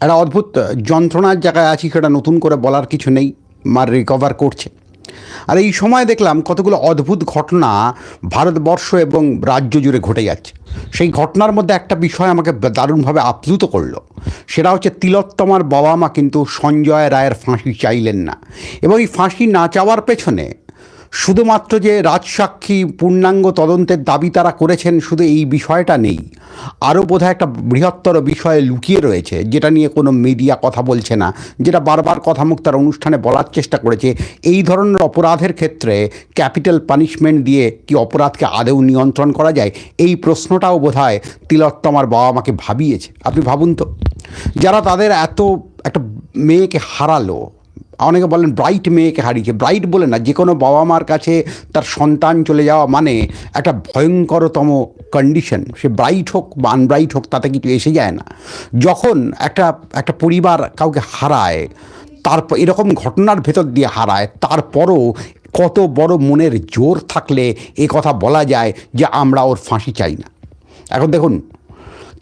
একটা অদ্ভুত যন্ত্রণার জায়গায় আছি, সেটা নতুন করে বলার কিছু নেই, মার রিকভার করছে। আর এই সময় দেখলাম কতগুলো অদ্ভুত ঘটনা ভারতবর্ষ এবং রাজ্য জুড়ে ঘটে যাচ্ছে। সেই ঘটনার মধ্যে একটা বিষয় আমাকে দারুণভাবে আপ্লুত করল। সেটা হচ্ছে তিলোত্তমার বাবা মা কিন্তু সঞ্জয় রায়ের ফাঁসি চাইলেন না। এবং এই ফাঁসি না চাওয়ার পেছনে শুধুমাত্র যে রাজসাক্ষী পূর্ণাঙ্গ তদন্তের দাবি তারা করেছেন, শুধু এই বিষয়টা নেই। আরও বোধহয় একটা বৃহত্তর বিষয়ে লুকিয়ে রয়েছে, যেটা নিয়ে কোনো মিডিয়া কথা বলছে না, যেটা বারবার কথামুখ তার অনুষ্ঠানে বলার চেষ্টা করেছে। এই ধরনের অপরাধের ক্ষেত্রে ক্যাপিটাল পানিশমেন্ট দিয়ে কি অপরাধকে আদৌ নিয়ন্ত্রণ করা যায়? এই প্রশ্নটাও বোধহয় তিলোত্তমার বাবা মাকে ভাবিয়েছে। আপনি ভাবুন তো, যারা তাদের এত, একটা মেয়েকে হারালো অনেকে বলেন ব্রাইট মেয়েকে হারিয়েছে। ব্রাইট বলে না, যে কোনো বাবা মার কাছে তার সন্তান চলে যাওয়া মানে একটা ভয়ঙ্করতম কন্ডিশন সে ব্রাইট হোক বা আনব্রাইট হোক, তাতে কিছু এসে যায় না। যখন একটা একটা পরিবার কাউকে হারায়, তারপর এরকম ঘটনার ভেতর দিয়ে হারায়, তারপরও কত বড় মনের জোর থাকলে এ কথা বলা যায় যে আমরা ওর ফাঁসি চাই না। এখন দেখুন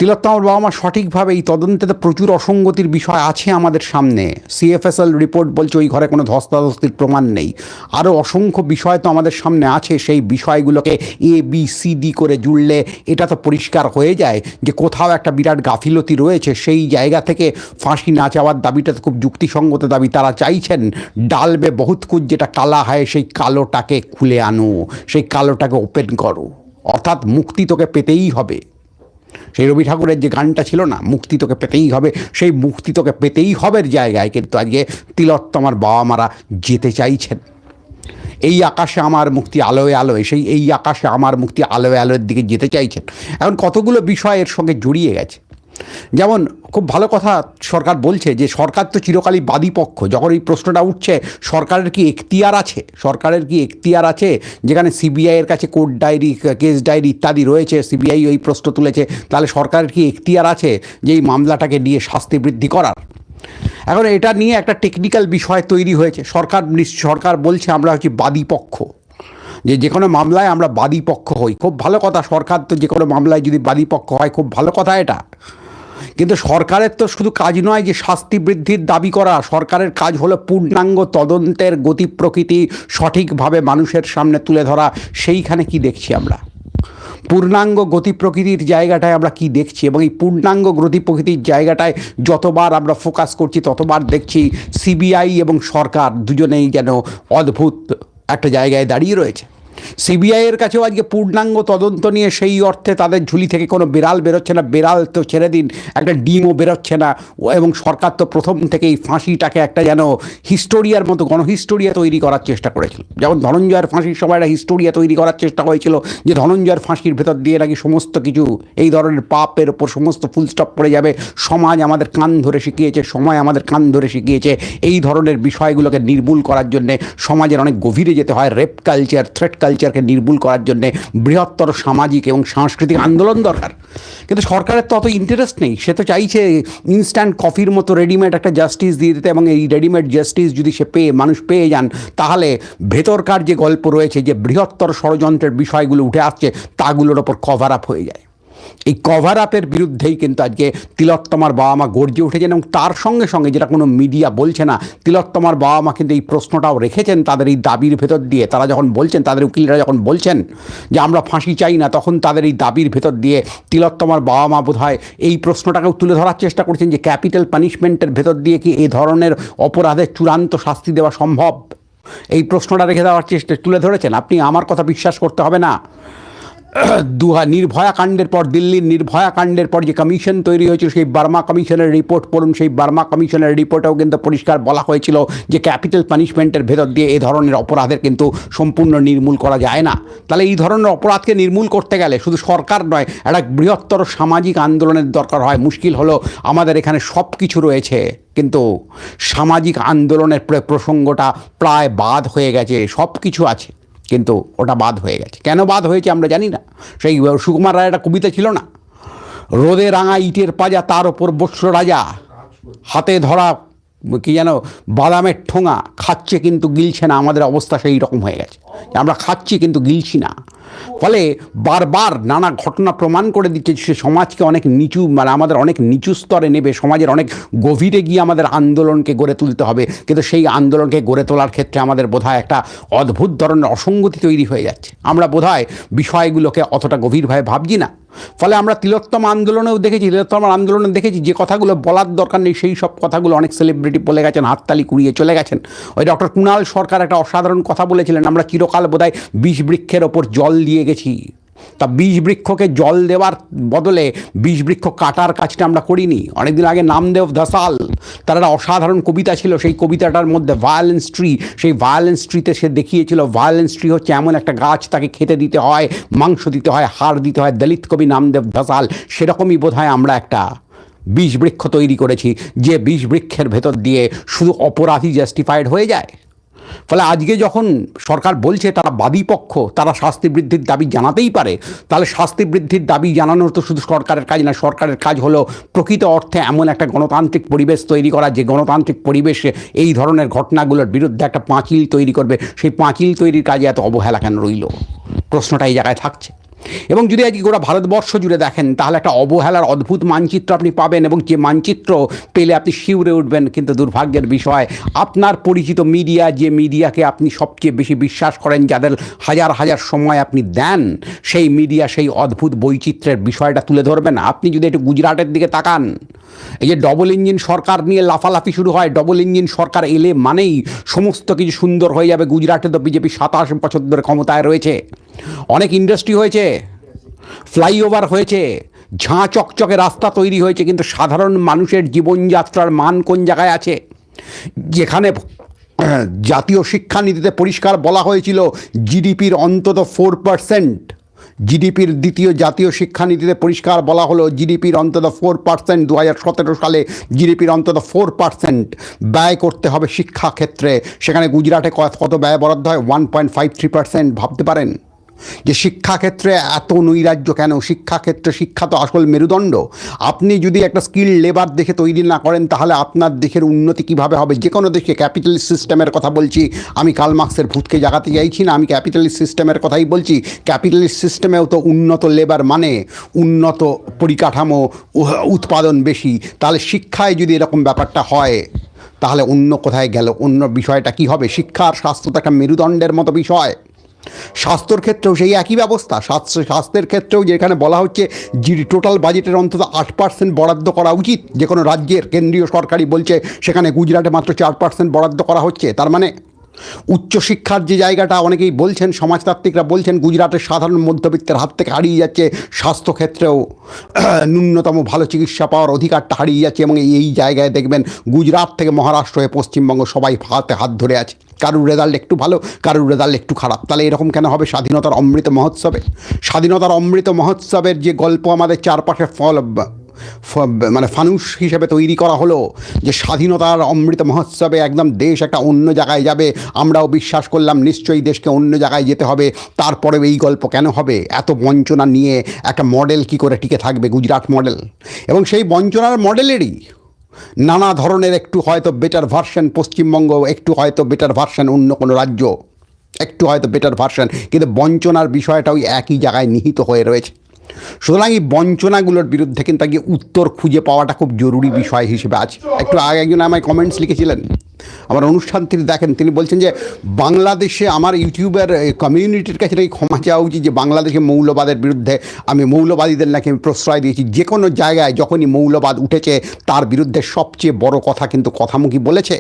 তিলোত্তমার বাবা মা সঠিকভাবে এই তদন্তে প্রচুর অসঙ্গতির বিষয় আছে আমাদের সামনে। সিএফএসএল রিপোর্ট বলছে ওই ঘরে কোনো ধস্তাধস্তির প্রমাণ নেই। আরও অসংখ্য বিষয় তো আমাদের সামনে আছে, সেই বিষয়গুলোকে এ বি সি ডি করে জুড়লে এটা তো পরিষ্কার হয়ে যায় যে কোথাও একটা বিরাট গাফিলতি রয়েছে। সেই জায়গা থেকে ফাঁসি না চাওয়ার দাবিটা তো খুব যুক্তিসঙ্গত দাবি। তারা চাইছেন ডালবে বহুত কুচ যেটা কালা হয় সেই কালোটাকে খুলে আনো, সেই কালোটাকে ওপেন করো। অর্থাৎ মুক্তি তোকে পেতেই হবে। সেই রবি ঠাকুরের যে গানটা ছিল না, মুক্তি তোকে পেতেই হবে সেই মুক্তি তোকে পেতেই হবে জায়গায় কিন্তু আজকে তিলোত্তমার বাবা মারা যেতে চাইছেন। এই আকাশে আমার মুক্তি আলোয় আলোয়, সেই এই আকাশে আমার মুক্তি আলোয় আলোয়ের দিকে যেতে চাইছেন। এখন কতগুলো বিষয় এর সঙ্গে জড়িয়ে গেছে। যেমন খুব ভালো কথা সরকার বলছে যে সরকার তো চিরকালই বাদী পক্ষ। যখন এই প্রশ্নটা উঠছে, সরকারের কি এখতিয়ার আছে? সরকারের কি এখতিয়ার আছে? যেখানে সিবিআইয়ের কাছে কোর্ট ডায়েরি, কেস ডায়েরি ইত্যাদি রয়েছে, সিবিআই ওই প্রশ্ন তুলেছে, তাহলে সরকারের কি এখতিয়ার আছে যে এই মামলাটাকে নিয়ে শাস্তি বৃদ্ধি করার? এখন এটা নিয়ে একটা টেকনিক্যাল বিষয় তৈরি হয়েছে। সরকার সরকার বলছে আমরা হচ্ছি বাদী পক্ষ। যে যে কোনো মামলায় আমরা বাদী পক্ষ হই। খুব ভালো কথা, সরকার তো যে কোনো মামলায় যদি বাদী পক্ষ হয়, খুব ভালো কথা এটা। কিন্তু সরকারের তো শুধু কাজ নয় যে শাস্তি বৃদ্ধির দাবি করা, সরকারের কাজ হলো পূর্ণাঙ্গ তদন্তের গতি প্রকৃতি সঠিকভাবে মানুষের সামনে তুলে ধরা। সেইখানে কি দেখছি আমরা? পূর্ণাঙ্গ গতি প্রকৃতির জায়গাটায় আমরা কি দেখছি? এবং এই পূর্ণাঙ্গ গতি প্রকৃতির জায়গাটায় যতবার আমরা ফোকাস করছি, ততবার দেখছি সিবিআই এবং সরকার দুজনেই যেন অদ্ভুত একটা জায়গায় দাঁড়িয়ে রয়েছে। সিবিআইয়ের কাছেও আজকে পূর্ণাঙ্গ তদন্ত নিয়ে সেই অর্থে তাদের ঝুলি থেকে কোনো বেড়াল বেরোচ্ছে না। বেড়াল তো ছেড়ে দিন, একটা ডিমও বেরোচ্ছে না। এবং সরকার তো প্রথম থেকেই ফাঁসিটাকে একটা যেন হিস্টোরিয়ার মতো, গণহিস্টোরিয়া তৈরি করার চেষ্টা করেছিল। যেমন ধনঞ্জয়ের ফাঁসির সময় একটা হিস্টোরিয়া তৈরি করার চেষ্টা হয়েছিল যে ধনঞ্জয়ের ফাঁসির ভেতর দিয়ে নাকি সমস্ত কিছু, এই ধরনের পাপের ওপর সমস্ত ফুল স্টপ পড়ে যাবে। সমাজ আমাদের কান ধরে শিখিয়েছে, সময় আমাদের কান ধরে শিখিয়েছে এই ধরনের বিষয়গুলোকে নির্মূল করার জন্যে সমাজের অনেক গভীরে যেতে হয়। রেপ কালচার, থ্রেট কালচারকে নির্মূল করার জন্য বৃহত্তর সামাজিক এবং সাংস্কৃতিক আন্দোলন দরকার। কিন্তু সরকারের তো অত ইন্টারেস্ট নেই। সে তো চাইছে ইনস্ট্যান্ট কফির মতো রেডিমেড একটা জাস্টিস দিয়ে দিতে এবং এই রেডিমেড জাস্টিস যদি সে পেয়ে, মানুষ পেয়ে যান, তাহলে ভেতরকার যে গল্প রয়েছে, যে বৃহত্তর ষড়যন্ত্রের বিষয়গুলো উঠে আসছে, তাগুলোর ওপর কভার আপ হয়ে যায়। এই কভার আপের বিরুদ্ধেই কিন্তু আজকে তিলোত্তমার বাবা মা গর্জে উঠেছেন এবং তার সঙ্গে সঙ্গে যেটা কোনো মিডিয়া বলছে না তিলোত্তমার বাবা মা কিন্তু এই প্রশ্নটাও রেখেছেন তাদের এই দাবির ভেতর দিয়ে। তারা যখন বলছেন, তাদের উকিলরা যখন বলছেন যে আমরা ফাঁসি চাই না, তখন তাদের এই দাবির ভেতর দিয়ে তিলোত্তমার বাবা মা বোধ হয় এই প্রশ্নটাকেও তুলে ধরার চেষ্টা করছেন যে ক্যাপিটাল পানিশমেন্টের ভেতর দিয়ে কি এই ধরনের অপরাধের চূড়ান্ত শাস্তি দেওয়া সম্ভব? এই প্রশ্নটা রেখে দেওয়ার চেষ্টা, তুলে ধরেছেন? আপনি আমার কথা বিশ্বাস করতে হবে না। দুহা নির্ভয়া কাণ্ডের পর, দিল্লির নির্ভয়া কাণ্ডের পর যে কমিশন তৈরি হয়েছিল, সেই বার্মা কমিশনের রিপোর্ট পড়ুন। সেই বার্মা কমিশনের রিপোর্টেও কিন্তু পরিষ্কার বলা হয়েছিল যে ক্যাপিটাল পানিশমেন্টের ভেতর দিয়ে এই ধরনের অপরাধের কিন্তু সম্পূর্ণ নির্মূল করা যায় না। তাহলে এই ধরনের অপরাধকে নির্মূল করতে গেলে শুধু সরকার নয়, একটা বৃহত্তর সামাজিক আন্দোলনের দরকার হয়। মুশকিল হলো আমাদের এখানে সব কিছু রয়েছে, কিন্তু সামাজিক আন্দোলনের প্রসঙ্গটা প্রায় বাদ হয়ে গেছে। সব কিছু আছে। কিন্তু ওটা বাদ হয়ে গেছে। কেন বাদ হয়েছে আমরা জানি না। সেই সুকুমার রায় একটা কবিতা ছিল না? রোদে রাঙা ইটের পাজা, তার ওপর বস্য রাজা। হাতে ধরা, কি যেন, বাদামের ঠোঙা। খাচ্ছে কিন্তু গিলছে না। আমাদের অবস্থা সেই রকম হয়ে গেছে। আমরা খাচ্ছি কিন্তু গিলছি না। ফলে বারবার নানা ঘটনা প্রমাণ করে দিচ্ছে সে সমাজকে অনেক নিচু মানে আমাদের অনেক নিচু স্তরে নেবে, সমাজের অনেক গভীরে গিয়ে আমাদের আন্দোলনকে গড়ে তুলতে হবে। কিন্তু সেই আন্দোলনকে গড়ে তোলার ক্ষেত্রে আমাদের বোধহয় একটা অদ্ভুত ধরনের অসঙ্গতি তৈরি হয়ে যাচ্ছে। আমরা বোধহয় বিষয়গুলোকে অতটা গভীরভাবে ভাবছি না। ফলে আমরা তিলোত্তম আন্দোলনেও দেখেছি, তিলোত্তম আন্দোলনে দেখেছি যে কথাগুলো বলার দরকার নেই, সেই সব কথাগুলো অনেক সেলিব্রিটি বলে গেছেন, হাততালি কুড়িয়ে চলে গেছেন। ওই ডক্টর কুণাল সরকার একটা অসাধারণ কথা বলেছিলেন, আমরা চিরকাল বোধহয় বিষ বৃক্ষের ওপর জল দিয়ে গেছি। তা বীজ বৃক্ষকে জল দেওয়ার বদলে বীজ বৃক্ষ কাটার কাজটা আমরা করিনি। অনেকদিন আগে নামদেব ধসাল, তার একটা অসাধারণ কবিতা ছিল, সেই কবিতাটার মধ্যে ভায়োলেন্স ট্রি সেই ভায়োলেন্স ট্রিতে সে দেখিয়েছিল ভায়োলেন্স ট্রি হচ্ছে এমন একটা গাছ, তাকে খেতে দিতে হয়, মাংস দিতে হয়, হাড় দিতে হয়, দলিত কবি নামদেব ধসাল, সেরকমই বোধ হয় আমরা একটা বীজ বৃক্ষ তৈরি করেছি, যে বীজ বৃক্ষের ভেতর দিয়ে শুধু অপরাধী জাস্টিফাইড হয়ে যায়। ফলে আজকে যখন সরকার বলছে তারা বাদী পক্ষ, তারা শাস্তি বৃদ্ধির দাবি জানাতেই পারে, তাহলে শাস্তি বৃদ্ধির দাবি জানানোর তো শুধু সরকারের কাজ না, সরকারের কাজ হলো প্রকৃত অর্থে এমন একটা গণতান্ত্রিক পরিবেশ তৈরি করা, যে গণতান্ত্রিক পরিবেশে এই ধরনের ঘটনাগুলোর বিরুদ্ধে একটা পাঁচিল তৈরি করবে। সেই পাঁচিল তৈরির কাজে এত অবহেলা কেন রইল? প্রশ্নটা এই জায়গায় থাকছে। এবং যদি আজকে গোটা ভারতবর্ষ জুড়ে দেখেন, তাহলে একটা অবহেলার অদ্ভুত মানচিত্র আপনি পাবেন এবং যে মানচিত্র পেলে আপনি শিউরে উঠবেন কিন্তু দুর্ভাগ্যের বিষয়, আপনার পরিচিত মিডিয়া, যে মিডিয়াকে আপনি সবচেয়ে বেশি বিশ্বাস করেন, যাদের হাজার হাজার সময় আপনি দেন, সেই মিডিয়া সেই অদ্ভুত বৈচিত্র্যের বিষয়টা তুলে ধরবেন আপনি যদি একটু গুজরাটের দিকে তাকান, এই যে ডবল ইঞ্জিন সরকার নিয়ে লাফালাফি শুরু হয় ডবল ইঞ্জিন সরকার এলে মানেই সমস্ত কিছু সুন্দর হয়ে যাবে। গুজরাটে তো বিজেপি সাতাশ বছর ধরে ক্ষমতায় রয়েছে। অনেক ইন্ডাস্ট্রি হয়েছে ফ্লাইওভার হয়েছে। ঝাঁ চকচকে রাস্তা তৈরি হয়েছে, কিন্তু সাধারণ মানুষের জীবনযাত্রার মান কোন জায়গায় আছে? যেখানে জাতীয় শিক্ষানীতিতে পরিষ্কার বলা হয়েছিল, জিডিপির অন্তত ফোর পার্সেন্ট জিডিপির দ্বিতীয় জাতীয় শিক্ষানীতিতে পরিষ্কার বলা হলো, জিডিপির অন্তত ফোর পার্সেন্ট দু হাজার সতেরো সালে জিডিপির অন্তত ফোর পার্সেন্ট ব্যয় করতে হবে শিক্ষা ক্ষেত্রে সেখানে গুজরাটে কত ব্যয় বরাদ্দ হয়? One point five three percent ভাবতে পারেন? যে শিক্ষাক্ষেত্রে এত নৈরাজ্য কেন? শিক্ষাক্ষেত্রে শিক্ষা তো আসল মেরুদণ্ড। আপনি যদি একটা স্কিল লেবার দেখে তৈরি না করেন, তাহলে আপনার দেশের উন্নতি কীভাবে হবে? যে কোনো দেশে ক্যাপিটালিস্ট সিস্টেমের কথা বলছি। আমি কাল মার্ক্সের ভূতকে জাগাতে চাইছি না, আমি ক্যাপিটালিস্ট সিস্টেমের কথাই বলছি। ক্যাপিটালিস্ট সিস্টেমেও তো উন্নত লেবার মানে উন্নত পরিকাঠামো উৎপাদন বেশি। তাহলে শিক্ষায় যদি এরকম ব্যাপারটা হয়, তাহলে অন্য কোথায় গেল? অন্য বিষয়টা কি হবে? শিক্ষার স্বাস্থ্য তো একটা মেরুদণ্ডের মতো বিষয়। স্বাস্থ্যর ক্ষেত্রেও সেই একই ব্যবস্থা। স্বাস্থ্য স্বাস্থ্যের ক্ষেত্রেও যেখানে বলা হচ্ছে টোটাল বাজেটের অন্তত আট পার্সেন্ট বরাদ্দ করা উচিত। যে কোনো রাজ্যের কেন্দ্রীয় সরকারই বলছে, সেখানে গুজরাটে মাত্র চার পার্সেন্ট বরাদ্দ করা হচ্ছে। তার মানে উচ্চশিক্ষার যে জায়গাটা অনেকেই বলছেন, সমাজতাত্ত্বিকরা বলছেন, গুজরাটের সাধারণ মধ্যবিত্তের হাত থেকে হারিয়ে যাচ্ছে স্বাস্থ্যক্ষেত্রেও। ন্যূনতম ভালো চিকিৎসা পাওয়ার অধিকারটা হারিয়ে যাচ্ছে এবং এই জায়গায় দেখবেন গুজরাট থেকে মহারাষ্ট্র হয়ে পশ্চিমবঙ্গ সবাই হাতে হাত ধরে আছে। কারুর রেজাল্ট একটু ভালো, কারুর রেজাল্ট একটু খারাপ। তাহলে এরকম কেন হবে স্বাধীনতার অমৃত মহোৎসবে? স্বাধীনতার অমৃত মহোৎসবের যে গল্প আমাদের চারপাশে ফল মানে ফানুস হিসেবে তৈরি করা হলো যে স্বাধীনতার অমৃত মহোৎসবে একদম দেশ একটা অন্য জায়গায় যাবে। আমরাও বিশ্বাস করলাম নিশ্চয়ই দেশকে অন্য জায়গায় যেতে হবে। তারপরেও এই গল্প কেন হবে? এত বঞ্চনা নিয়ে একটা মডেল কি করে টিকে থাকবে গুজরাট মডেল? এবং সেই বঞ্চনার মডেলেরই নানা ধরনের একটু হয়তো বেটার ভার্সন পশ্চিমবঙ্গ, একটু হয়তো বেটার ভার্সন অন্য কোনো রাজ্য, একটু হয়তো বেটার ভার্সন কিন্তু বঞ্চনার বিষয়টা ওই একই জায়গায় নিহিত হয়ে রয়েছে। সুতরাং এই বঞ্চনাগুলোর বিরুদ্ধে কিন্তু আগে উত্তর খুঁজে পাওয়াটা খুব জরুরি বিষয় হিসেবে আছে। একটু আগে একজন আমায় কমেন্টস লিখেছিলেন আমার অনুষ্ঠান তিনি দেখেন, তিনি বলছেন যে বাংলাদেশে আমার ইউটিউবের কমিউনিটির কাছে নাকি ক্ষমা চাওয়া উচিত যে বাংলাদেশে মৌলবাদের বিরুদ্ধে আমি মৌলবাদীদের নাকি আমি প্রশ্রয় দিয়েছি। যে কোনো জায়গায় যখনই মৌলবাদ উঠেছে, তার বিরুদ্ধে সবচেয়ে বড় কথা কিন্তু কথামুখী বলেছে।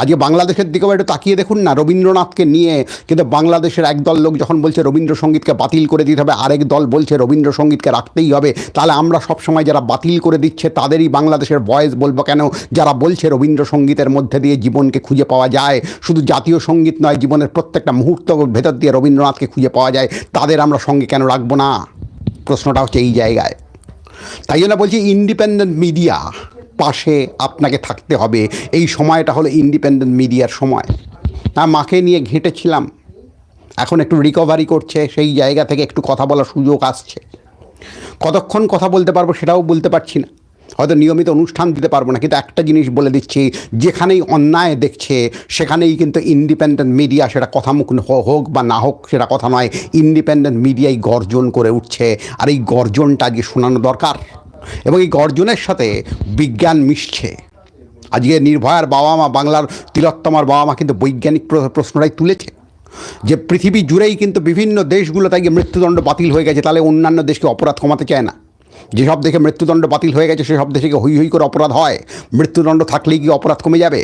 আজকে বাংলাদেশের দিকেও একটু তাকিয়ে দেখুন না, রবীন্দ্রনাথকে নিয়ে কিন্তু বাংলাদেশের একদল লোক যখন বলছে রবীন্দ্রসঙ্গীতকে বাতিল করে দিতে হবে, আরেক দল বলছে রবীন্দ্রসঙ্গীতকে রাখতেই হবে, তাহলে আমরা সবসময় যারা বাতিল করে দিচ্ছে, তাদেরই বাংলাদেশের ভয়েস বলব কেন? যারা বলছে রবীন্দ্রসঙ্গীতের মধ্যে দিয়ে জীবনকে খুঁজে পাওয়া যায়। শুধু জাতীয় সংগীত নয়, জীবনের প্রত্যেকটা মুহূর্ত ভেতর দিয়ে রবীন্দ্রনাথকে খুঁজে পাওয়া যায়। তাদের আমরা সঙ্গে কেন রাখব না? প্রশ্নটা হচ্ছে এই জায়গায়। তাই জন্য বলছি ইন্ডিপেন্ডেন্ট মিডিয়া পাশে আপনাকে থাকতে হবে। এই সময়টা হলো ইন্ডিপেন্ডেন্ট মিডিয়ার সময়। না মাকে নিয়ে ঘেঁটেছিলাম। এখন একটু রিকভারি করছে, সেই জায়গা থেকে একটু কথা বলার সুযোগ আসছে। কতক্ষণ কথা বলতে পারব সেটাও বলতে পারছি না। হয়তো নিয়মিত অনুষ্ঠান দিতে পারব না, কিন্তু একটা জিনিস বলে দিচ্ছি, যেখানেই অন্যায় দেখছে, সেখানেই কিন্তু ইন্ডিপেন্ডেন্ট মিডিয়া সেটা কথামুখ হোক বা না হোক সেটা কথা নয় ইন্ডিপেন্ডেন্ট মিডিয়াই গর্জন করে উঠছে, আর এই গর্জনটা আজকে শোনানো দরকার। এবং এই গর্জনের সাথে বিজ্ঞান মিশছে। আজকে নির্ভয়ার বাবা মা বাংলার তিলোত্তমার বাবা মা কিন্তু বৈজ্ঞানিক প্র- প্রশ্নটাই তুলেছে, যে পৃথিবী জুড়েই কিন্তু বিভিন্ন দেশগুলো তাই মৃত্যুদণ্ড বাতিল হয়ে গেছে, তাহলে অন্যান্য দেশকে অপরাধ কমাতে চায় না? যেসব দেখে মৃত্যুদণ্ড বাতিল হয়ে গেছে সেসব দেশে হই হই করে অপরাধ হয়? মৃত্যুদণ্ড থাকলেই কি অপরাধ কমে যাবে?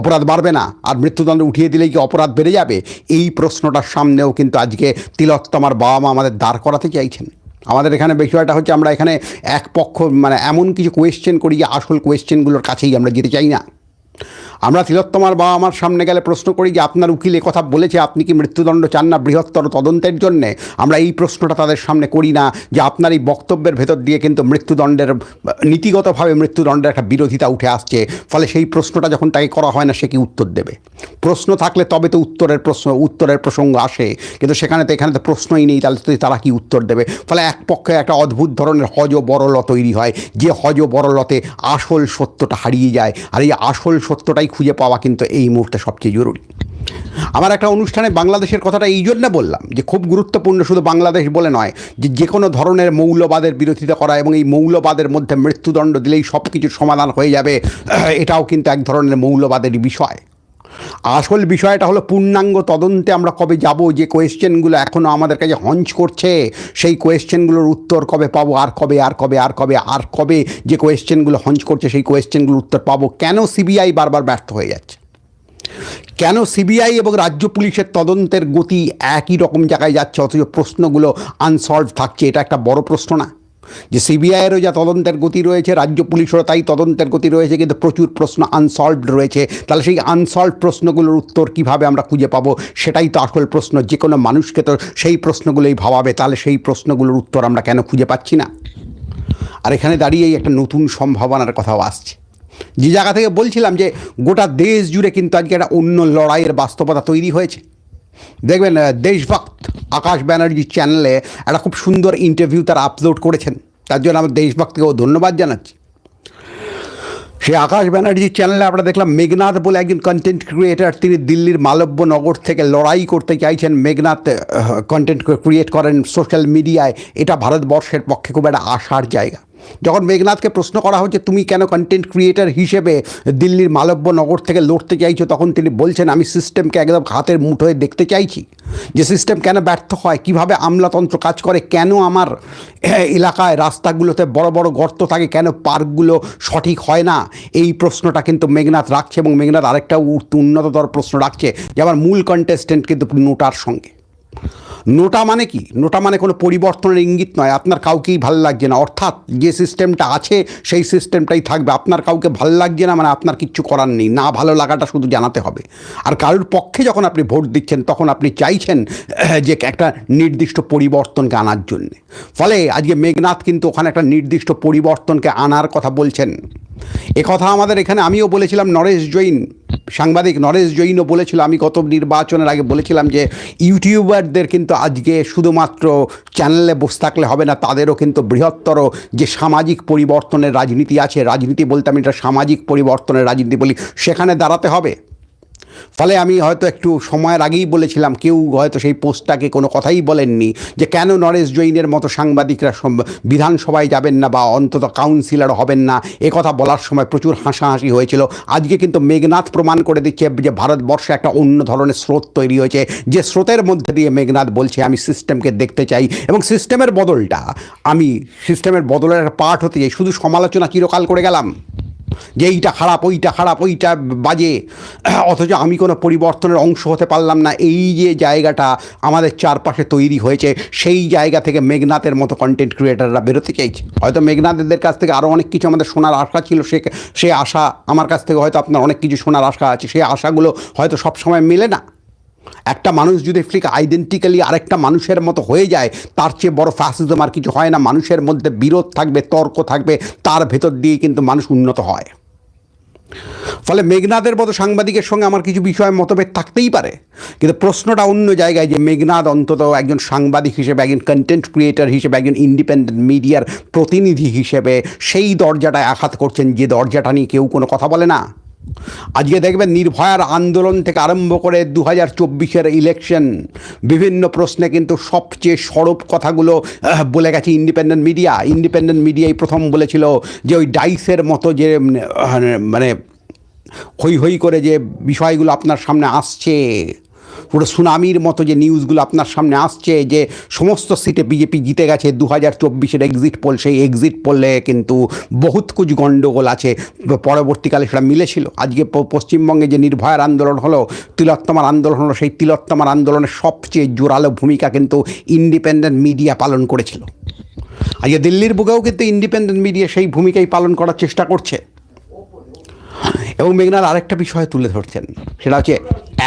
অপরাধ বাড়বে না, আর মৃত্যুদণ্ড উঠিয়ে দিলেই কি অপরাধ বেড়ে যাবে? এই প্রশ্নটার সামনেও কিন্তু আজকে তিলোত্তমার বাবা মা আমাদের দাঁড় করাতে চাইছেন। আমাদের এখানে বিষয়টা হচ্ছে, আমরা এখানে এক পক্ষ মানে এমন কিছু কোয়েশ্চেন করি যে আসল কোয়েশ্চেনগুলোর কাছেই আমরা যেতে চাই না। আমরা তিলোত্তমার বাবা আমার সামনে গেলে প্রশ্ন করি যে আপনার উকিল কথা বলেছে, আপনি কি মৃত্যুদণ্ড চান না বৃহত্তর তদন্তের জন্যে? আমরা এই প্রশ্নটা তাদের সামনে করি না যে আপনার এই বক্তব্যের ভেতর দিয়ে কিন্তু মৃত্যুদণ্ডের, নীতিগতভাবে মৃত্যুদণ্ডের একটা বিরোধিতা উঠে আসছে। ফলে সেই প্রশ্নটা যখন তাকে করা হয় না, সে কি উত্তর দেবে? প্রশ্ন থাকলে তবে তো উত্তরের প্রশ্ন, উত্তরের প্রসঙ্গ আসে। কিন্তু সেখানে তো, এখানে তো প্রশ্নই নেই, তাহলে তো তারা কি উত্তর দেবে? ফলে এক পক্ষে একটা অদ্ভুত ধরনের হজ বরল তৈরি হয়। যে হজ বরলতে আসল সত্যটা হারিয়ে যায়। আর এই আসল সত্যটাই খুঁজে পাওয়া কিন্তু এই মুহূর্তে সবচেয়ে জরুরি। আমার একটা অনুষ্ঠানে বাংলাদেশের কথাটা এই জন্য বললাম যে, খুব গুরুত্বপূর্ণ শুধু বাংলাদেশ বলে নয়, যে যে কোনো ধরনের মৌলবাদের বিরোধিতা করা এবং এই মৌলবাদের মধ্যে মৃত্যুদণ্ড দিলেই সব কিছুর সমাধান হয়ে যাবে, এটাও কিন্তু এক ধরনের মৌলবাদের বিষয়। আসল বিষয়টা হলো পূর্ণাঙ্গ তদন্তে আমরা কবে যাব, যে কোয়েশ্চেনগুলো এখনও আমাদের কাছে হঞ্চ করছে, সেই কোয়েশ্চেনগুলোর উত্তর কবে পাবো, আর কবে আর কবে আর কবে আর কবে যে কোয়েশ্চেনগুলো হঞ্চ করছে, সেই কোয়েশ্চেনগুলোর উত্তর পাবো। কেন সিবিআই বারবার ব্যর্থ হয়ে যাচ্ছে? কেন সিবিআই এবং রাজ্য পুলিশের তদন্তের গতি একই রকম জায়গায় যাচ্ছে, অথচ প্রশ্নগুলো আনসলভ থাকছে? এটা একটা বড় প্রশ্ন না। যে সিবিআইয়েরও যা তদন্তের গতি রয়েছে, রাজ্য পুলিশেরও তাই তদন্তের গতি রয়েছে, কিন্তু প্রচুর প্রশ্ন আনসলভড রয়েছে। তাহলে সেই আনসলভ প্রশ্নগুলোর উত্তর কীভাবে আমরা খুঁজে পাবো? সেটাই তো আসল প্রশ্ন যে কোনো মানুষকে তো সেই প্রশ্নগুলোই ভাবাবে। তাহলে সেই প্রশ্নগুলোর উত্তর আমরা কেন খুঁজে পাচ্ছি না? আর এখানে দাঁড়িয়েই একটা নতুন সম্ভাবনার কথাও আসছে। যে জায়গা থেকে বলছিলাম যে গোটা দেশ জুড়ে কিন্তু আজকে একটা অন্য লড়াইয়ের বাস্তবতা তৈরি হয়েছে। দেখবেন দেশভক্ত আকাশ ব্যানার্জি চ্যানেলে একটা খুব সুন্দর ইন্টারভিউ তারা আপলোড করেছেন। তার জন্য আমার দেশভক্তকেও ধন্যবাদ জানাচ্ছি। সে আকাশ ব্যানার্জির চ্যানেলে আমরা দেখলাম মেঘনাথ বলে একজন কন্টেন্ট ক্রিয়েটার তিনি দিল্লির মালব্য নগর থেকে লড়াই করতে চাইছেন। মেঘনাথ কন্টেন্ট ক্রিয়েট করেন সোশ্যাল মিডিয়ায় এটা ভারতবর্ষের পক্ষে খুব একটা আশার জায়গা। যখন মেঘনাথকে প্রশ্ন করা হচ্ছে, তুমি কেন কন্টেন্ট ক্রিয়েটার হিসেবে দিল্লির মালব্য নগর থেকে লড়তে চাইছো? তখন তিনি বলছেন, আমি সিস্টেমকে একদম হাতের মুঠোয় দেখতে চাইছি। যে সিস্টেম কেন ব্যর্থ হয়, কীভাবে আমলাতন্ত্র কাজ করে, কেন আমার এলাকায় রাস্তাগুলোতে বড় বড় গর্ত থাকে, কেন পার্কগুলো সঠিক হয় না? এই প্রশ্নটা কিন্তু মেঘনাথ রাখছে এবং মেঘনাথ আরেকটা উন্নততর প্রশ্ন রাখছে যে, আমার মূল কন্টেস্টেন্ট কিন্তু নোটার সঙ্গে। নোটা মানে কি? নোটা মানে কোনো পরিবর্তনের ইঙ্গিত নয়। আপনার কাউকেই ভালো লাগছে না। অর্থাৎ যে সিস্টেমটা আছে, সেই সিস্টেমটাই থাকবে। আপনার কাউকে ভালো লাগছে না মানে আপনার কিচ্ছু করার নেই। না ভালো লাগাটা শুধু জানাতে হবে। আর কারোর পক্ষে যখন আপনি ভোট দিচ্ছেন, তখন আপনি চাইছেন যে একটা নির্দিষ্ট পরিবর্তনকে আনার জন্যে। ফলে আজকে মেঘনাথ কিন্তু ওখানে একটা নির্দিষ্ট পরিবর্তনকে আনার কথা বলছেন। কথা আমাদের এখানে আমিও বলেছিলাম, নরেশ জৈন সাংবাদিক নরেশ জৈনও বলেছিল। আমি গত নির্বাচনের আগে বলেছিলাম যে ইউটিউবারদের কিন্তু আজকে শুধুমাত্র চ্যানেলে বসে থাকলে হবে না, তাদেরও কিন্তু বৃহত্তর যে সামাজিক পরিবর্তনের রাজনীতি আছে, রাজনীতি বলতে আমি এটা সামাজিক পরিবর্তনের রাজনীতি বলি, সেখানে দাঁড়াতে হবে। ফলে আমি হয়তো একটু সময়ের আগেই বলেছিলাম, কেউ হয়তো সেই পোস্টটাকে কোনো কথাই বলেননি যে কেন নরেশ জৈনের মতো সাংবাদিকরা বিধানসভায় যাবেন না বা অন্তত কাউন্সিলর হবেন না। এ কথা বলার সময় প্রচুর হাসাহাসি হয়েছিল। আজকে কিন্তু মেঘনাথ প্রমাণ করে দিচ্ছে যে ভারতবর্ষে একটা অন্য ধরনের স্রোত তৈরি হয়েছে। যে স্রোতের মধ্যে দিয়ে মেঘনাথ বলছে, আমি সিস্টেমকে দেখতে চাই এবং সিস্টেমের বদলটা, আমি সিস্টেমের বদলের একটা পার্ট হতে চাই। শুধু সমালোচনা চিরকাল করে গেলাম। যে এইটা খারাপ, ওইটা খারাপ, ওইটা বাজে। অথচ আমি কোনো পরিবর্তনের অংশ হতে পারলাম না। এই যে জায়গাটা আমাদের চারপাশে তৈরি হয়েছে, সেই জায়গা থেকে মেঘনাথের মতো কন্টেন্ট ক্রিয়েটাররা বেরোতে চাইছে। হয়তো মেঘনাথদের কাছ থেকে আরও অনেক কিছু আমাদের শোনার আশা ছিল, সে সে আশা আমার কাছ থেকে হয়তো আপনার অনেক কিছু শোনার আশা আছে। সেই আশাগুলো হয়তো সবসময় মেলে না। একটা মানুষ যদি ফ্লিক আইডেন্টিক্যালি আরেকটা মানুষের মতো হয়ে যায়, তার চেয়ে বড় ফ্যাসিজম আর কিছু হয় না। মানুষের মধ্যে বিরোধ থাকবে, তর্ক থাকবে, তার ভেতর দিয়ে কিন্তু মানুষ উন্নত হয়। ফলে মেঘনাদের মতো সাংবাদিকের সঙ্গে আমার কিছু বিষয়ে মতভেদ থাকতেই পারে। কিন্তু প্রশ্নটা অন্য জায়গায় যে মেঘনাদ অন্তত একজন সাংবাদিক হিসেবে, একজন কন্টেন্ট ক্রিয়েটার হিসেবে, একজন ইন্ডিপেন্ডেন্ট মিডিয়ার প্রতিনিধি হিসেবে, সেই দরজাটায় আঘাত করছেন, যে দরজাটা নিয়ে কেউ কোনো কথা বলে না। আজকে দেখবেন নির্ভয়ার আন্দোলন থেকে আরম্ভ করে দু হাজার চব্বিশের ইলেকশন বিভিন্ন প্রশ্নে কিন্তু সবচেয়ে সরব কথাগুলো বলে গেছে ইন্ডিপেন্ডেন্ট মিডিয়া ইন্ডিপেন্ডেন্ট মিডিয়াই প্রথম বলেছিল যে ওই ডাইসের মতো যে মানে হই হই করে যে বিষয়গুলো আপনার সামনে আসছে। পুরো সুনামির মতো যে নিউজগুলো আপনার সামনে আসছে, যে সমস্ত সিটে বিজেপি জিতে গেছে দু হাজার চব্বিশের এক্সিট পোল সেই এক্সিট পোলে কিন্তু বহুত কুছ গণ্ডগোল আছে। পরবর্তীকালে সেটা মিলেছিল। আজকে পশ্চিমবঙ্গে যে নির্ভয়ার আন্দোলন হলো, তিলোত্তমার আন্দোলন হলো, সেই তিলোত্তমার আন্দোলনের সবচেয়ে জোরালো ভূমিকা কিন্তু ইন্ডিপেন্ডেন্ট মিডিয়া পালন করেছিল। আজকে দিল্লির বুকেও কিন্তু ইন্ডিপেন্ডেন্ট মিডিয়া সেই ভূমিকাই পালন করার চেষ্টা করছে। এবং মেঘনার আরেকটা বিষয় তুলে ধরছেন, সেটা হচ্ছে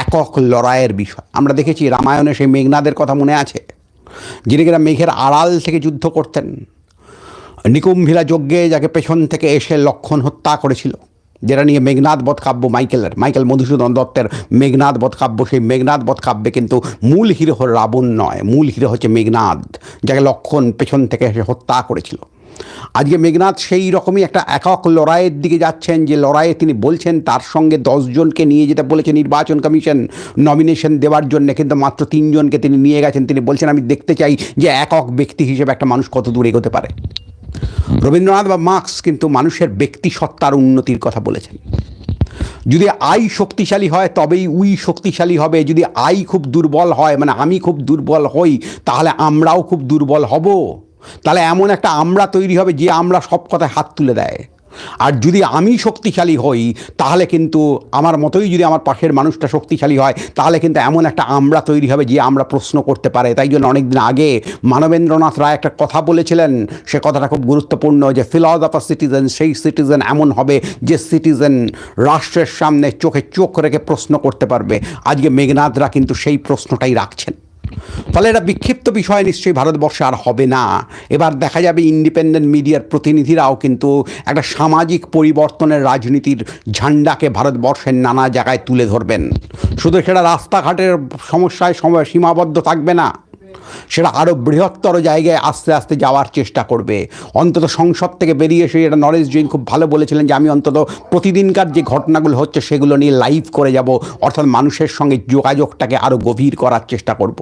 একক লড়াইয়ের বিষয়। আমরা দেখেছি রামায়ণে সেই মেঘনাদের কথা মনে আছে? যিনি কিনা মেঘের আড়াল থেকে যুদ্ধ করতেন। নিকুম্ভিলা যজ্ঞে যাকে পেছন থেকে এসে লক্ষণ হত্যা করেছিল। যেটা নিয়ে মেঘনাদ বধ কাব্য মাইকেলের মাইকেল মধুসূদন দত্তের মেঘনাদ বধ কাব্য। সেই মেঘনাদ বধ কাব্যে কিন্তু মূল হিরো রাবণ নয়। মূল হিরো হচ্ছে মেঘনাদ, যাকে লক্ষণ পেছন থেকে এসে হত্যা করেছিল। আজকে মেঘনাথ সেই রকমই একটা একক লড়াইয়ের দিকে যাচ্ছেন, যে লড়াইয়ে তিনি বলছেন তার সঙ্গে দশজনকে নিয়ে যেতে বলেছে নির্বাচন কমিশন নমিনেশন দেওয়ার জন্য, কিন্তু মাত্র তিনজনকে তিনি নিয়ে গেছেন। তিনি বলছেন, আমি দেখতে চাই যে একক ব্যক্তি হিসেবে একটা মানুষ কত দূর এগোতে পারে। রবীন্দ্রনাথ বা মার্কস কিন্তু মানুষের ব্যক্তি সত্তার উন্নতির কথা বলেছেন। যদি আই শক্তিশালী হয়, তবেই উই শক্তিশালী হবে। যদি আই খুব দুর্বল হয় মানে আমি খুব দুর্বল হই, তাহলে আমরাও খুব দুর্বল হব। তাহলে এমন একটা আমরা তৈরি হবে যে আমরা সব কথায় হাত তুলে দেয়। আর যদি আমি শক্তিশালী হই, তাহলে কিন্তু আমার মতোই যদি আমার পাশের মানুষটা শক্তিশালী হয়, তাহলে কিন্তু এমন একটা আমরা তৈরি হবে যে আমরা প্রশ্ন করতে পারে। তাই জন্য অনেকদিন আগে মানবেন্দ্রনাথ রায় একটা কথা বলেছিলেন, সে কথাটা খুব গুরুত্বপূর্ণ যে ফিলসফার সিটিজেন সেই সিটিজেন এমন হবে যে সিটিজেন রাষ্ট্রের সামনে চোখে চোখ রেখে প্রশ্ন করতে পারবে। আজকে মেঘনাথরা কিন্তু সেই প্রশ্নটাই রাখছেন। ফলে এটা বিক্ষিপ্ত বিষয় নিশ্চয়ই ভারতবর্ষে আর হবে না। এবার দেখা যাবে ইন্ডিপেন্ডেন্ট মিডিয়ার প্রতিনিধিরাও কিন্তু একটা সামাজিক পরিবর্তনের রাজনীতির ঝান্ডাকে ভারতবর্ষের নানা জায়গায় তুলে ধরবেন। শুধু সেটা রাস্তাঘাটের সমস্যায় সময় সীমাবদ্ধ থাকবে না, সেটা আরও বৃহত্তর জায়গায় আস্তে আস্তে যাওয়ার চেষ্টা করবে। অন্তত সংসদ থেকে বেরিয়ে এসে এটা নরেশ জৈন খুব ভালো বলেছিলেন যে, আমি অন্তত প্রতিদিনকার যে ঘটনাগুলো হচ্ছে সেগুলো নিয়ে লাইভ করে যাব। অর্থাৎ মানুষের সঙ্গে যোগাযোগটাকে আরও গভীর করার চেষ্টা করব।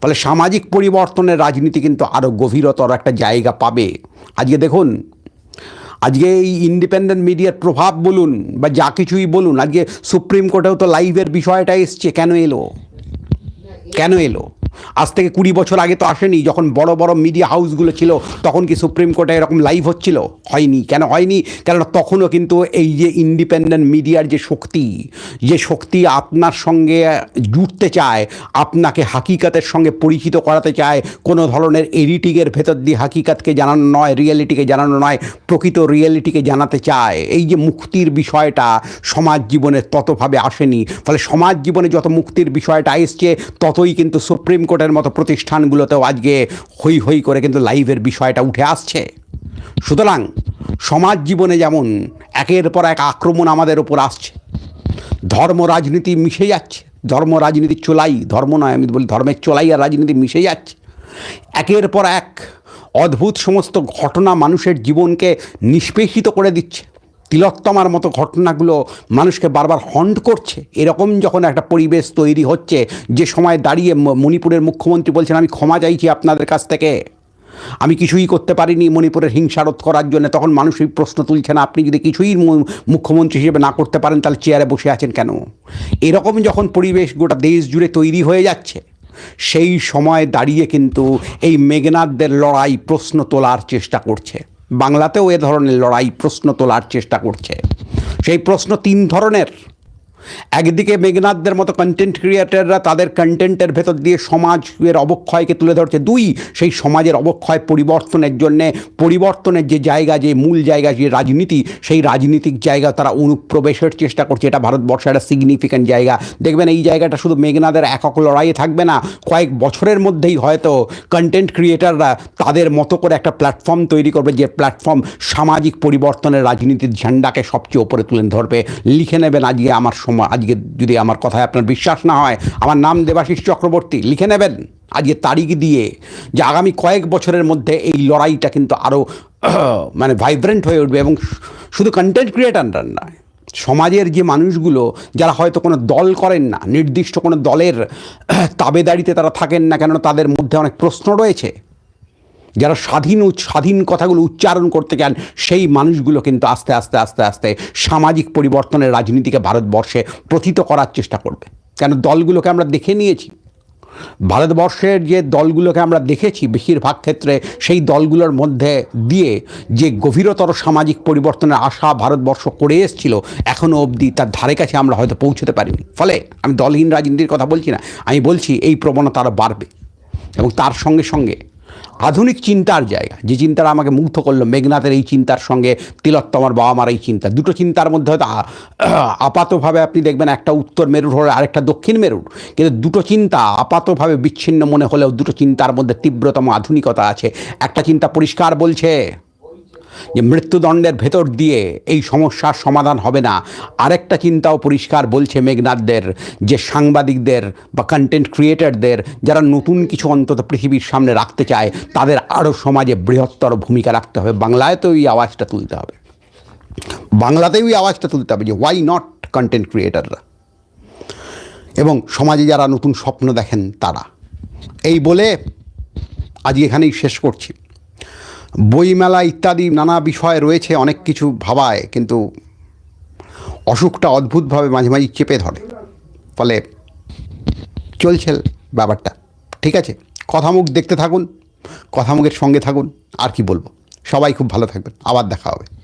ফলে সামাজিক পরিবর্তনের রাজনীতি কিন্তু আরও গভীরতর একটা জায়গা পাবে। আজকে দেখুন, আজকে এই ইন্ডিপেন্ডেন্ট মিডিয়ার প্রভাব বলুন বা যা কিছুই বলুন, আজকে সুপ্রিম কোর্টেও তো লাইভের বিষয়টা এসছে, কেন এলো? কেন এলো? আজ থেকে কুড়ি বছর আগে তো আসেনি, যখন বড় বড় মিডিয়া হাউসগুলো ছিল, তখন কি সুপ্রিম কোর্টে এরকম লাইভ হচ্ছিল? হয়নি। কেন হয়নি? কেননা তখনও কিন্তু এই যে ইন্ডিপেন্ডেন্ট মিডিয়ার যে শক্তি যে শক্তি আপনার সঙ্গে জুটতে চায়, আপনাকে হাকিকাতের সঙ্গে পরিচিত করাতে চায়, কোনো ধরনের এডিটিংয়ের ভেতর দিয়ে হাকিকাতকে জানানো নয় রিয়েলিটিকে জানানো নয়, প্রকৃত রিয়েলিটিকে জানাতে চায়। এই যে মুক্তির বিষয়টা সমাজ জীবনে ততভাবে আসেনি, ফলে সমাজ জীবনে যত মুক্তির বিষয়টা এসছে ততই কিন্তু সুপ্রিম কোর্টের মতো প্রতিষ্ঠানগুলোতেও আজকে হই হই করে কিন্তু লাইভের বিষয়টা উঠে আসছে। সুতরাং সমাজ জীবনে যেমন একের পর এক আক্রমণ আমাদের ওপর আসছে, ধর্ম রাজনীতি মিশে যাচ্ছে, ধর্ম রাজনীতির চোলাই, ধর্ম নয়, আমি বলি ধর্মের চোলাই আর রাজনীতি মিশে যাচ্ছে। একের পর এক অদ্ভুত সমস্ত ঘটনা মানুষের জীবনকে নিষ্পেষিত করে দিচ্ছে। তিলোত্তমার মতো ঘটনাগুলো মানুষকে বারবার হন্ট করছে। এরকম যখন একটা পরিবেশ তৈরি হচ্ছে, যে সময় দাঁড়িয়ে মণিপুরের মুখ্যমন্ত্রী বলছেন, আমি ক্ষমা চাইছি আপনাদের কাছ থেকে। আমি কিছুই করতে পারিনি মণিপুরের হিংসা রোধ করার জন্য। তখন মানুষ এই প্রশ্ন তুলছে না, আপনি যদি কিছুই মুখ্যমন্ত্রী হিসেবে না করতে পারেন, তাহলে চেয়ারে বসে আছেন কেন? এরকম যখন পরিবেশ গোটা দেশ জুড়ে তৈরি হয়ে যাচ্ছে, সেই সময় দাঁড়িয়ে কিন্তু এই মেঘনাথদের লড়াই প্রশ্ন তোলার চেষ্টা করছে। বাংলাতেও এ ধরনের লড়াই প্রশ্ন তোলার চেষ্টা করছে। সেই প্রশ্ন তিন ধরনের। একদিকে মেঘনাথদের মতো কন্টেন্ট ক্রিয়েটাররা তাদের কন্টেন্টের ভেতর দিয়ে সমাজের অবক্ষয়কে তুলে ধরছে। দুই, সেই সমাজের অবক্ষয় পরিবর্তনের জন্যে পরিবর্তনের যে জায়গা, যে মূল জায়গা, যে রাজনীতি, সেই রাজনীতিক জায়গা তারা অনুপ্রবেশের চেষ্টা করছে। এটা ভারতবর্ষের একটা সিগনিফিক্যান্ট জায়গা। দেখবেন এই জায়গাটা শুধু মেঘনাদের একক লড়াইয়ে থাকবে না, কয়েক বছরের মধ্যেই হয়তো কন্টেন্ট ক্রিয়েটাররা তাদের মতো করে একটা প্ল্যাটফর্ম তৈরি করবে, যে প্ল্যাটফর্ম সামাজিক পরিবর্তনের রাজনীতির ঝান্ডাকে সবচেয়ে ওপরে তুলে ধরবে। লিখে নেবেন আজকে আমার সময় আজকে যদি আমার কথায় আপনার বিশ্বাস না হয়, আমার নাম দেবাশিস চক্রবর্তী, লিখে নেবেন আজকে তারিখ দিয়ে যে আগামী কয়েক বছরের মধ্যে এই লড়াইটা কিন্তু আরও মানে ভাইব্রেন্ট হয়ে উঠবে এবং শুধু কন্টেন্ট ক্রিয়েটাররা নয়, সমাজের যে মানুষগুলো, যারা হয়তো কোনো দল করেন না, নির্দিষ্ট কোনো দলের, তাবেদারিতে তারা থাকেন না কেননা তাদের মধ্যে অনেক প্রশ্ন রয়েছে। যারা স্বাধীন স্বাধীন কথাগুলো উচ্চারণ করতে চান, সেই মানুষগুলো কিন্তু আস্তে আস্তে আস্তে আস্তে সামাজিক পরিবর্তনের রাজনীতিকে ভারতবর্ষে প্রথিত করার চেষ্টা করবে। কেন দলগুলোকে আমরা দেখে নিয়েছি। ভারতবর্ষের যে দলগুলোকে আমরা দেখেছি বেশিরভাগ ক্ষেত্রে, সেই দলগুলোর মধ্যে দিয়ে যে গভীরতর সামাজিক পরিবর্তনের আশা ভারতবর্ষ করে এসেছিল এখনও অবধি তার ধারে কাছে আমরা হয়তো পৌঁছতে পারিনি। ফলে আমি দলহীন রাজনীতির কথা বলছি না, আমি বলছি এই প্রবণতা আরও বাড়বে এবং তার সঙ্গে সঙ্গে আধুনিক চিন্তার জায়গা। যে চিন্তাটা আমাকে মুগ্ধ করল, মেঘনাথের এই চিন্তার সঙ্গে তিলোত্তমার বাবা মার এই চিন্তা। দুটো চিন্তার মধ্যে হয়তো আপাতভাবে আপনি দেখবেন একটা উত্তর মেরুর হলে আরেকটা দক্ষিণ মেরুর। কিন্তু দুটো চিন্তা আপাতভাবে বিচ্ছিন্ন মনে হলেও দুটো চিন্তার মধ্যে তীব্রতম আধুনিকতা আছে। একটা চিন্তা পরিষ্কার বলছে যে মৃত্যুদণ্ডের ভেতর দিয়ে এই সমস্যার সমাধান হবে না। আরেকটা চিন্তাও পরিষ্কার বলছে মেঘনাথদের যে সাংবাদিকদের বা কন্টেন্ট ক্রিয়েটারদের যারা নতুন কিছু অন্তত পৃথিবীর সামনে রাখতে চায়, তাদের আরও সমাজে বৃহত্তর ভূমিকা রাখতে হবে। বাংলাতেও এই আওয়াজটা তুলতে হবে। বাংলাতেও এই আওয়াজটা তুলতে হবে যে ওয়াই নট কন্টেন্ট ক্রিয়েটাররা এবং সমাজে যারা নতুন স্বপ্ন দেখেন তারা। এই বলে আজ এখানেই শেষ করছি। বইমেলা ইত্যাদি নানা বিষয় রয়েছে, অনেক কিছু ভাবায়, কিন্তু অসুখটা অদ্ভুতভাবে মাঝে মাঝে চেপে ধরে। ফলে চলছে ব্যাপারটা। ঠিক আছে? কথামুখ দেখতে থাকুন, কথামুখের সঙ্গে থাকুন, আর কি বলব। সবাই খুব ভালো থাকবেন। আবার দেখা হবে।